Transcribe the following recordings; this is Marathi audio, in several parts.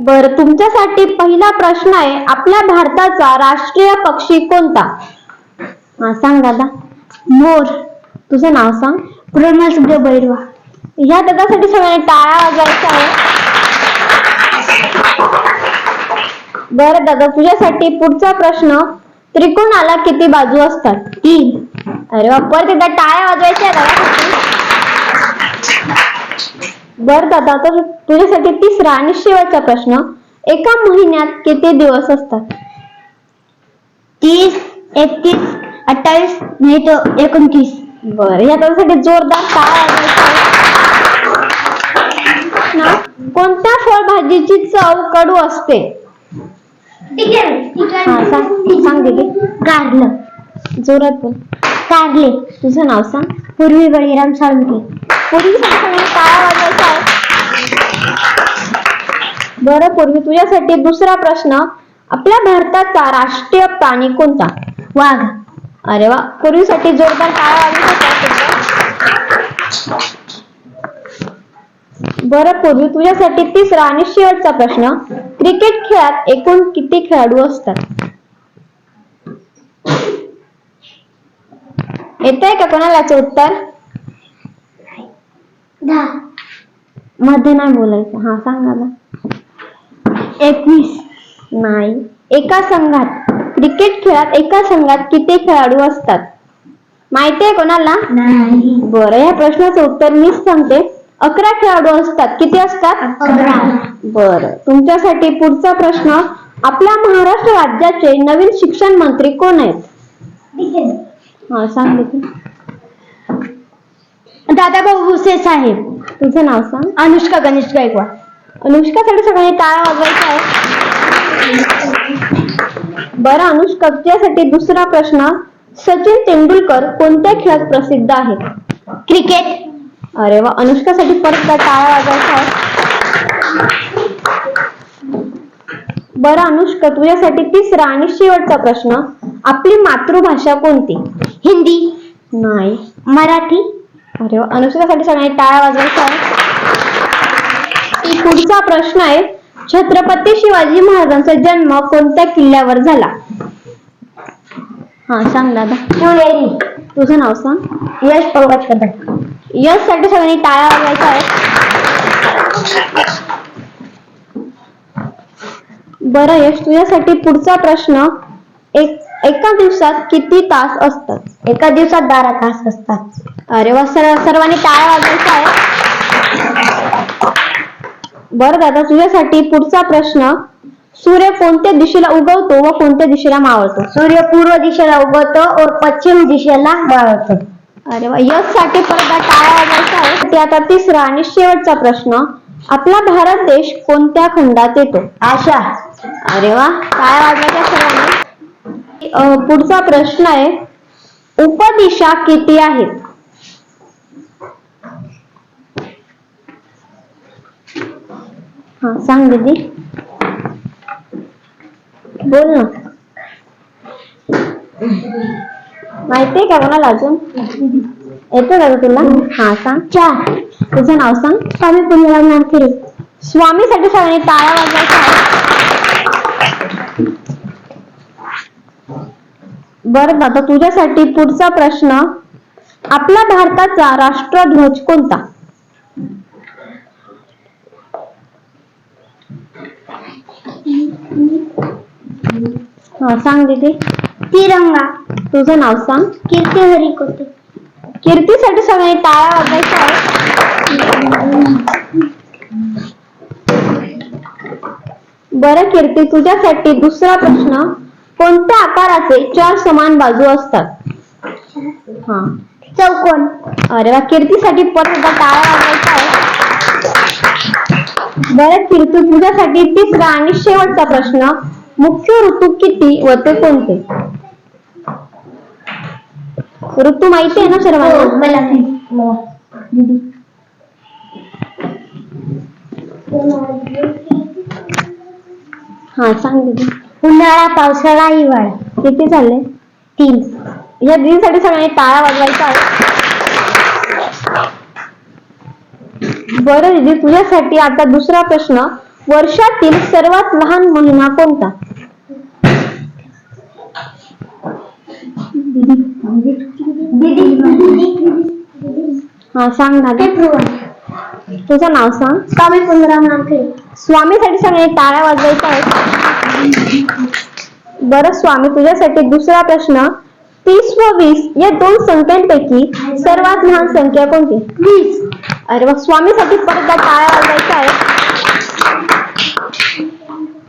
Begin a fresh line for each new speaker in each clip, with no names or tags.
बर तुमच्यासाठी पहिला प्रश्न आहे आपल्या भारताचा राष्ट्रीय पक्षी कोणता? हा सांग दादा. मोर तुझं नाव सांग. प्रणस बैरवा. ह्या दादासाठी सगळ्यांनी टाळ्या वाजवायच्या आहे बरं दादा तुझ्यासाठी पुढचा प्रश्न त्रिकोणाला किती बाजू असतात? तीन. अरे वा परत एकदा टाळ्या वाजवायच्या दादासाठी बर दादा तर तुझ्यासाठी तिसरा आणि शेवटचा प्रश्न. एका महिन्यात किती दिवस असतात? तीस एकतीस अठ्ठावीस नाही तर एकोणतीस. बर या त्यासाठी जोरदार टाळ्या वाजवायच्या आहेत. ना, कोणत्या फळभाजीची चव कडू असते? हा सांग सांग दीदी. कारलं. जोरात बोल. कारले. तुझं नाव सांग. पूर्वी बळीराम साळुंके. पूर्वी सगळ्यांनी बरं पूर्वी तुझ्यासाठी दुसरा प्रश्न. आपल्या भारताचा राष्ट्रीय प्राणी कोणता? वाघ. अरे वा पूर्वीसाठी जोरदार टाळ्या बर बरं पूर्वी तुझ्यासाठी तिसरा आणि शेवटचा प्रश्न. क्रिकेट खेळात एकूण किती खेळाडू असतात? येत आहे का कोणाला उत्तर? दहा. मध्ये नाही बोलायचं. हा सांग दादा एकवीस. नाही. एका संघात क्रिकेट खेळात एका संघात किती खेळाडू असतात? माहिती आहे कोणाला?
नाही.
बरं या प्रश्नाचं उत्तर मीच सांगते. अकरा खेळाडू असतात. किती असतात. बरं. तुमच्यासाठी पुढचा प्रश्न आपल्या महाराष्ट्र राज्याचे नवीन शिक्षण मंत्री कोण आहेत? हा सांग देखील
दादाभाऊ भुसे साहेब.
तुझं नाव सांग.
अनुष्का गणेश गायकवाड
अनुष्कासाठी सगळ्यांनी टाळ्या वाजवायच्या आहे. बरं अनुष्का तुझ्यासाठी दुसरा प्रश्न. सचिन तेंडुलकर कोणत्या खेळात प्रसिद्ध आहेत?
क्रिकेट.
अरे वा अनुष्कासाठी परत एकदा टाळ्या वाजवायच्या आहेत बरं अनुष्का तुझ्यासाठी तिसरा आणि शेवटचा प्रश्न. आपली मातृभाषा कोणती?
हिंदी.
नाही.
मराठी.
अरे अनुष्कासाठी सगळ्यांनी टाळ्या वाजवायच्या. आहे पुढचा प्रश्न आहे छत्रपती शिवाजी महाराजांचा जन्म कोणत्या किल्ल्यावर झाला? हा सांग दादा. तुझं नाव सांग.
यश पंकज कदम.
यशसाठी सगळ्यांनी टाळ्या वाजवायच्या आहेत. बरं यश तुझ्यासाठी पुढचा प्रश्न एक एका दिवसात किती तास असतात?
एका दिवसात बारा तास असतात.
अरे वा सर्व सर्वांनी टाळ्या वाजवायच्या आहे बर दादा तुझ्यासाठी पुढचा प्रश्न सूर्य कोणत्या दिशेला उगवतो व कोणत्या दिशेला मावळतो?
सूर्य पूर्व दिशेला उगवतो और पश्चिम दिशेला मावळतो?
अरे वा यशसाठी परत टाळ्या आहे ते आता तिसरा आणि शेवटचा प्रश्न आपला भारत देश कोणत्या खंडात येतो?
आशा
अरे वा टाळ्या वाजवायच्या सर्वांनी. पुढचा प्रश्न आहे उपदिशा किती आहेत हा सांग दीदी. बोल ना. माहितीये का कोणाला अजून? येतो का तुला? हा सांग.
चार.
तुझं नाव सांग.
स्वामी पुण्याला नागपुरी
स्वामीसाठी सगळ्यांनी टाळ्या वाजवायच्या आहेत. बरं दादा तुझ्यासाठी पुढचा प्रश्न आपल्या भारताचा राष्ट्रध्वज कोणता? हा सांग दीदी.
तिरंगा.
तुझं नाव सांग.
कीर्ती हरी कोटे
कीर्तीसाठी सगळ्यांनी टाळ्या वाजवायच्या आहेत. बरं कीर्ती तुझ्यासाठी दुसरा प्रश्न. कोणत्या आकाराचे चार समान बाजू असतात? हा.
चौकोन.
अरे वा कीर्तीसाठी परत एकदा टाळ्या वाजवायच्या आहे. बरं कीर्ती तुझ्यासाठी तिसरा आणि शेवटचा प्रश्न. मुख्य ऋतू किती व ते कोणते? ऋतू माहिती आहे ना सर्वांना?
हो, मला. हा
सांग दीदी
उन्हाळा पावसाळा हिवाळा.
किती झाले
तीन.
या दिदीसाठी सगळ्यांनी टाळ्या वाजवायच्या आहेत बरं दीदी तुझ्यासाठी आता दुसरा प्रश्न. वर्षातील सर्वात लहान महिना कोणता? हा सांग ना तुझं नाव सांग.
स्वामी पुनराम नामखे
स्वामीसाठी सगळे टाळ्या वाजवायच्या आहेत बरं स्वामी तुझ्यासाठी दुसरा प्रश्न. तीस व वीस या दोन संख्यांपैकी सर्वात लहान संख्या कोणती?
वीस.
अरे वा स्वामीसाठी परत एकदा टाळ्या वाजवायच्या आहेत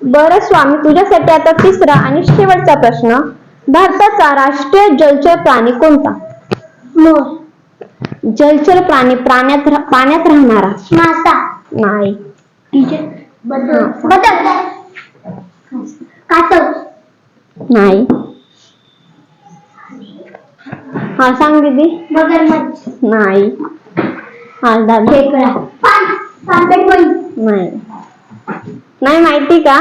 बरं स्वामी तुझ्यासाठी आता तिसरा आणि शेवटचा प्रश्न. भारताचा राष्ट्रीय जलचर प्राणी कोणता?
मोर.
जलचर प्राणी प्राण्यात पाण्यात राहणारा.
मासा.
नाही.
बदल. कासव
नाही. हा सांग दीदी.
मगरमच्छ
नाही. हा दादा
खेकडा
नाही. नाही माहिती का?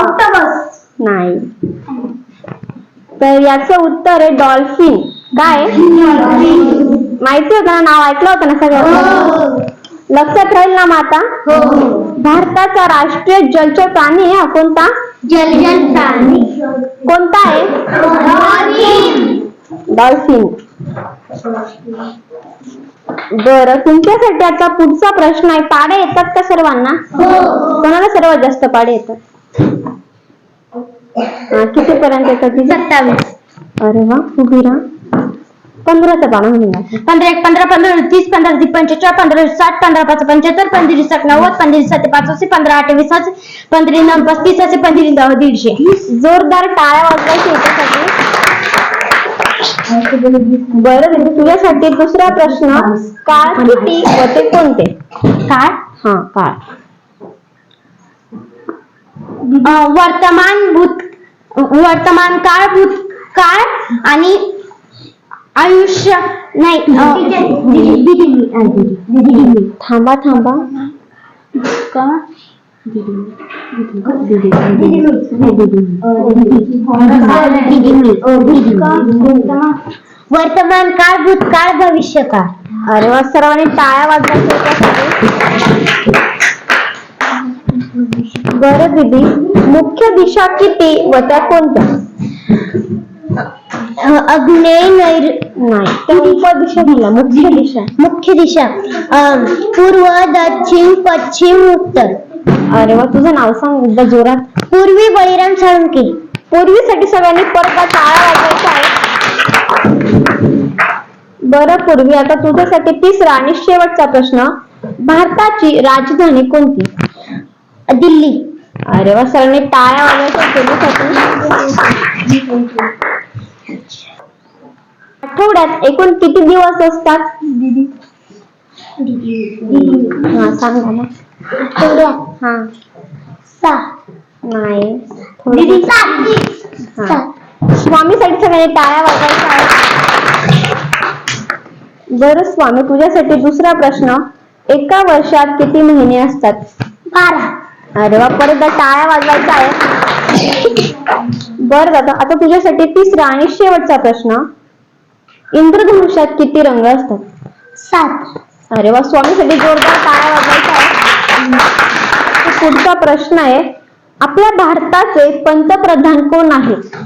ऑक्टोबस.
नाही. तर याचं उत्तर आहे डॉल्फिन. काय? माहिती होतं ना नाव ऐकलं होतं ना सगळं लक्षात राहील ना माता भारताचा राष्ट्रीय जलचर प्राणी हा कोणता?
जलजन प्राणी.
कोणता आहे? डॉल्फिन. बरं तुमच्यासाठी आता पुढचा प्रश्न आहे. पाडे येतात का सर्वांना? कोणाला सर्वात जास्त पाडे येतात? हा, किती पर्यंत येतात?
सत्तावीस.
अरे वा उभी राहा पंधराचा पाना म्हणून
पंधरा एक पंधरा पंधरा तीस पंधरा ती पंचेचाळीस पंधरा साठ पंधरा पाच पंच्याहत्तर पंधरा सात नव्वद पंधरा सात पाच असे पंधरा अठ्ठावीस पंधरी असे पंधरा नऊ पस्तीस असे पंधरा दहा दीडशे.
जोरदार टाळ्या वाजवायच्या याच्यासाठी. बरं म्हणजे तुझ्यासाठी दुसरा प्रश्न काळ किती व ते कोणते?
काय
हा काळ.
वर्तमान भूत वर्तमान काळ भूतकाळ आणि आयुष्य नाही अं,
थांबा थांबा
वर्तमान काळ भूतकाळ भविष्यकाळ
अरे वा सर्वांनी टाळ्या वाजवायच्या बरं दीदी मुख्य दिशा किती व त्या कोणत्या
अग्नेय नैर
दिल्या मुख्य दिशा.
मुख्य दिशा. पूर्व दक्षिण पश्चिम उत्तर.
अरे वा तुझं नाव सांग एकदा जोरात.
पूर्वी बळीराम साळुंके.
पूर्वीसाठी सगळ्यांनी परत बरं पूर्वी. आता तुझ्यासाठी तिसरा आणि शेवटचा प्रश्न. भारताची राजधानी कोणती?
दिल्ली.
अरे वा सरांनी टाळ्या वाजवायच्या तुझ्यासाठी. आठवड्यात एकूण किती दिवस असतात? हा सांगा ना.
आठवड्यात
हा. नाही.
दीदी
थोडी हा. स्वामीसाठी सगळ्यांनी टाळ्या वाजवायच्या आहेत. बरं स्वामी तुझ्यासाठी दुसरा प्रश्न. एका वर्षात किती महिने असतात?
बारा.
अरे वा परत एकदा टाळ्या वाजवायच्या आहेत. बरं दादा आता तुझ्यासाठी तिसरा आणि शेवटचा प्रश्न. इंद्रधनुष्यात किती रंग असतात?
सात.
अरे वा स्वामीसाठी जोरदार टाळ्या वाजवायच्या आहेत पुढचा प्रश्न आहे आपल्या भारताचे पंतप्रधान कोण आहेत?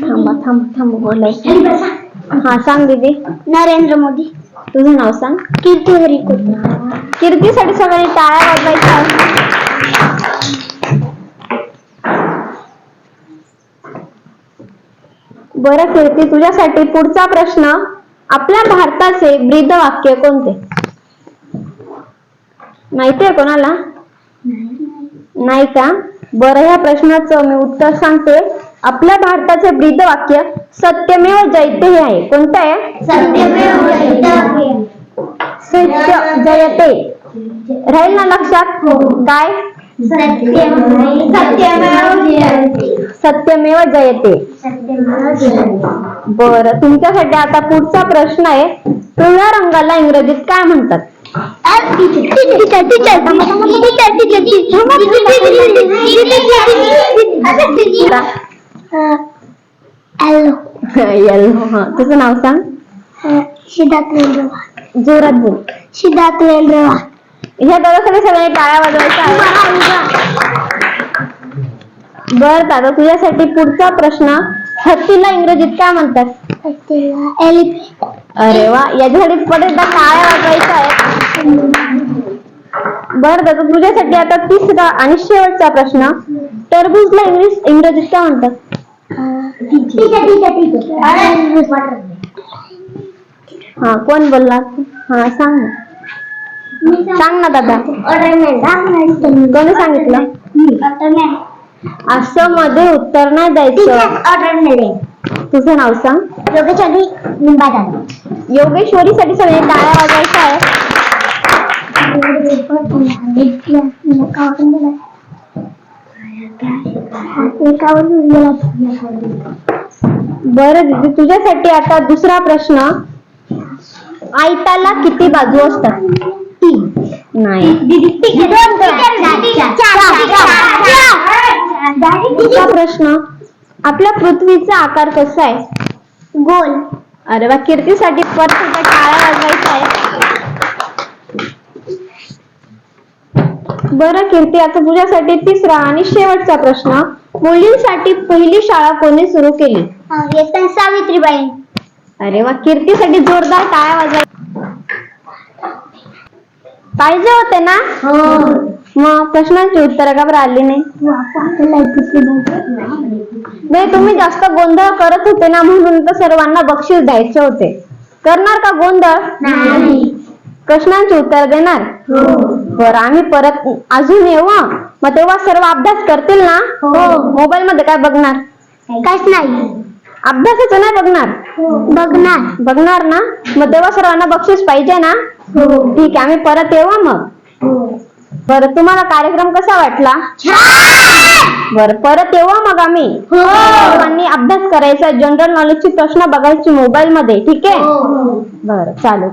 थांबा थांबा थांबा बोलायचं. हा सांग दीदी.
नरेंद्र मोदी.
तुझं नाव सांग.
कीर्ती हरिकोट.
कीर्तीसाठी सगळ्यांनी टाळ्या वाजवायच्या. बरं कीर्ती तुझ्यासाठी पुढचा प्रश्न आपल्या भारताचे ब्रीद वाक्य कोणते? माहितीये कोणाला? नाही का? बरं ह्या प्रश्नाचं मी उत्तर सांगते. आपल्या भारताचे ब्रीद वाक्य सत्यमेव जयते हे आहे. कोणतं आहे?
सत्यमेव जयते.
सत्य जयते. राहील ना लक्षात? काय?
सत्यम सत्यमेव जयते.
सत्यमेव जयते.
सत्यमेव जयते.
बरं तुमच्यासाठी आता पुढचा प्रश्न आहे. पिवळ्या रंगाला इंग्रजीत काय म्हणतात? हा तुझं नाव सांग.
लेंद्रवा
जोरात बोल.
लेंद्रवा
ह्या दादासाठी सगळ्यांनी टाळ्या वाजवायच्या. आहे बर दादा तुझ्यासाठी पुढचा प्रश्न हत्तीला इंग्रजीत काय म्हणतात? अरे वा याच्यासाठी परत एकदा टाळ्या वाजवायच्या आहेत. बर दादा तुझ्यासाठी आता तिसरा आणि शेवटचा प्रश्न टरबूजला इंग्लिश इंग्रजीत काय म्हणतात? हा कोण बोलला हा सांग ना. सांग ना दादा. कोणी सांगितलं? असं मध्ये उत्तर नाही द्यायचं. तुझं नाव सांग. दादा योगेश्वरी साठी सगळे टाळ्या वाजायचं आहे बरं दीदी तुझ्यासाठी आता दुसरा प्रश्न. आयताला किती बाजू असतात? नाही तुझा प्रश्न आपल्या पृथ्वीचा आकार कसा आहे
गोल
अरे वा कीर्तीसाठी परत एकदा टाळ्या वाजवायच्या आहे बरं कीर्ती आता तुझ्यासाठी तिसरा आणि शेवटचा प्रश्न मुलींसाठी पहिली शाळा कोणी सुरू केली
सावित्रीबाई
अरे वा कीर्तीसाठी जोरदार टाळ्या वाजवाय पाहिजे होते ना? मग प्रश्नांची उत्तर का बरं आली नाही? नाही तुम्ही जास्त गोंधळ करत होते ना म्हणून तर सर्वांना बक्षीस द्यायचे होते. करणार का गोंधळ? प्रश्नांची उत्तर देणार? बरं आम्ही परत अजून येऊ हं. मग तेव्हा सर्व अभ्यास करतील ना? मोबाईल मध्ये काय बघणार?
काहीच नाही.
अभ्यासाचं नाही बघणार.
बघणार.
बघणार ना? मग तेव्हा सर्वांना बक्षीस पाहिजे ना? ठीक आहे आम्ही परत येऊ हं. मग बरं तुम्हाला कार्यक्रम कसा वाटला? बरं परत येऊ हं मग आम्ही. सर्वांनी अभ्यास करायचा जनरल नॉलेजचे प्रश्न बघायचे मोबाईल मध्ये ठीक आहे? बरं चालेल.